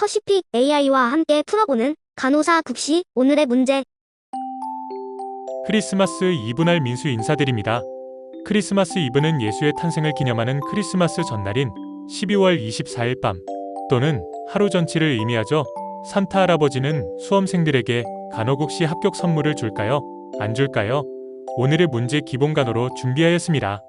퍼시픽 AI와 함께 풀어보는 간호사 국시 오늘의 문제. 크리스마스 이브날 민수 인사드립니다. 크리스마스 이브는 예수의 탄생을 기념하는 크리스마스 전날인 12월 24일 밤 또는 하루 전치를 의미하죠. 산타 할아버지는 수험생들에게 간호국시 합격 선물을 줄까요? 안 줄까요? 오늘의 문제 기본 간호로 준비하였습니다.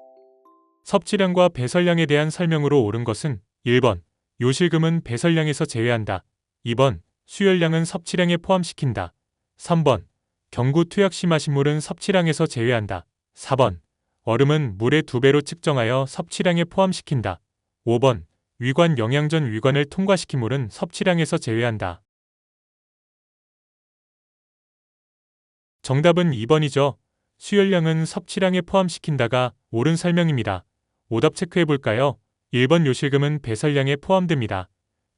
섭취량과 배설량에 대한 설명으로 옳은 것은 1번 요실금은 배설량에서 제외한다. 2번 수혈량은 섭취량에 포함시킨다. 3번 경구 투약 심하신 물은 섭취량에서 제외한다. 4번 얼음은 물의 두 배로 측정하여 섭취량에 포함시킨다. 5번 위관 영양전 위관을 통과시킨 물은 섭취량에서 제외한다. 정답은 2번이죠. 수혈량은 섭취량에 포함시킨다가 옳은 설명입니다. 오답 체크해 볼까요? 1번 요실금은 배설량에 포함됩니다.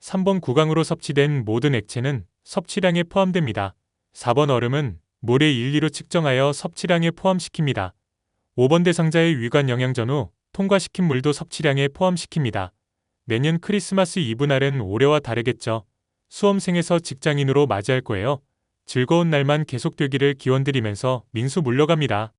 3번 구강으로 섭취된 모든 액체는 섭취량에 포함됩니다. 4번 얼음은 물의 일리로 측정하여 섭취량에 포함시킵니다. 5번 대상자의 위관 영양 전 후 통과시킨 물도 섭취량에 포함시킵니다. 내년 크리스마스 이브 날은 올해와 다르겠죠. 수험생에서 직장인으로 맞이할 거예요. 즐거운 날만 계속되기를 기원드리면서 민수 물러갑니다.